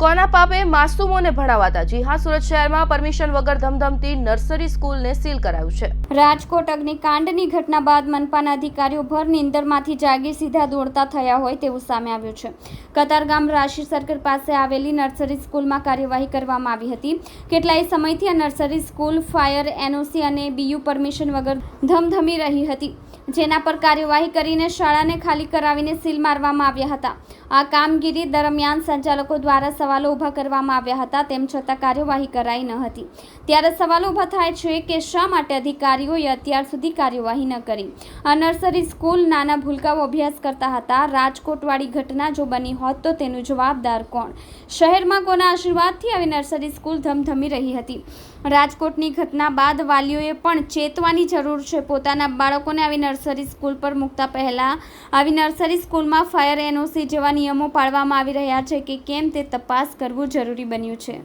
કોના પાપે માસુમોને ભણાવાતા? જી હા સુરત શહેરમાં પરમિશન વગર ધમધમતી નર્સરી સ્કૂલને સીલ કરાયું છે. રાજકોટ અગ્નિકાંડની ઘટના બાદ મનપાના અધિકારીઓ ભર નીંદરમાંથી જાગી સીધા દોડતા થયા હોય તેવું સામે આવ્યું છે. કતારગામ રાશિ સર્કલ પાસે આવેલી નર્સરી સ્કૂલમાં કાર્યવાહી કરવામાં આવી હતી. કેટલાય સમયથી આ નર્સરી સ્કૂલ, ફાયર, એનઓસી અને બીયુ પરમિશન વગર ધમધમી રહી હતી. જેના પર કાર્યવાહી કરીને શાળાને ખાલી કરાવીને સીલ મારવામાં આવ્યા હતા. આ કામગીરી દરમિયાન સંચાલકો દ્વારા સવાલો ઊભા કરવામાં આવ્યા હતા, તેમ છતાં કાર્યવાહી કરાઈ ન હતી. ત્યારે સવાલો ઊભા થાય છે કે શા માટે અધિકારીઓએ અત્યાર સુધી કાર્યવાહી ન કરી? આ નર્સરી સ્કૂલ નાના ભૂલકાઓ અભ્યાસ કરતા હતા. રાજકોટવાળી ઘટના જો બની હોત તો તેનું જવાબદાર કોણ? શહેરમાં કોના આશીર્વાદથી આવી નર્સરી સ્કૂલ ધમધમી રહી હતી? રાજકોટની ઘટના બાદ વાલીઓએ પણ ચેતવાની જરૂર છે. પોતાના બાળકોને આવી નર્સરી સ્કૂલ પર મૂકતા પહેલા આવી નર્સરી સ્કૂલમાં ફાયર એનઓસી જેવા નિયમો પાળવામાં આવી રહ્યા છે કે કેમ તે તપાસ કરવું જરૂરી બન્યું છે.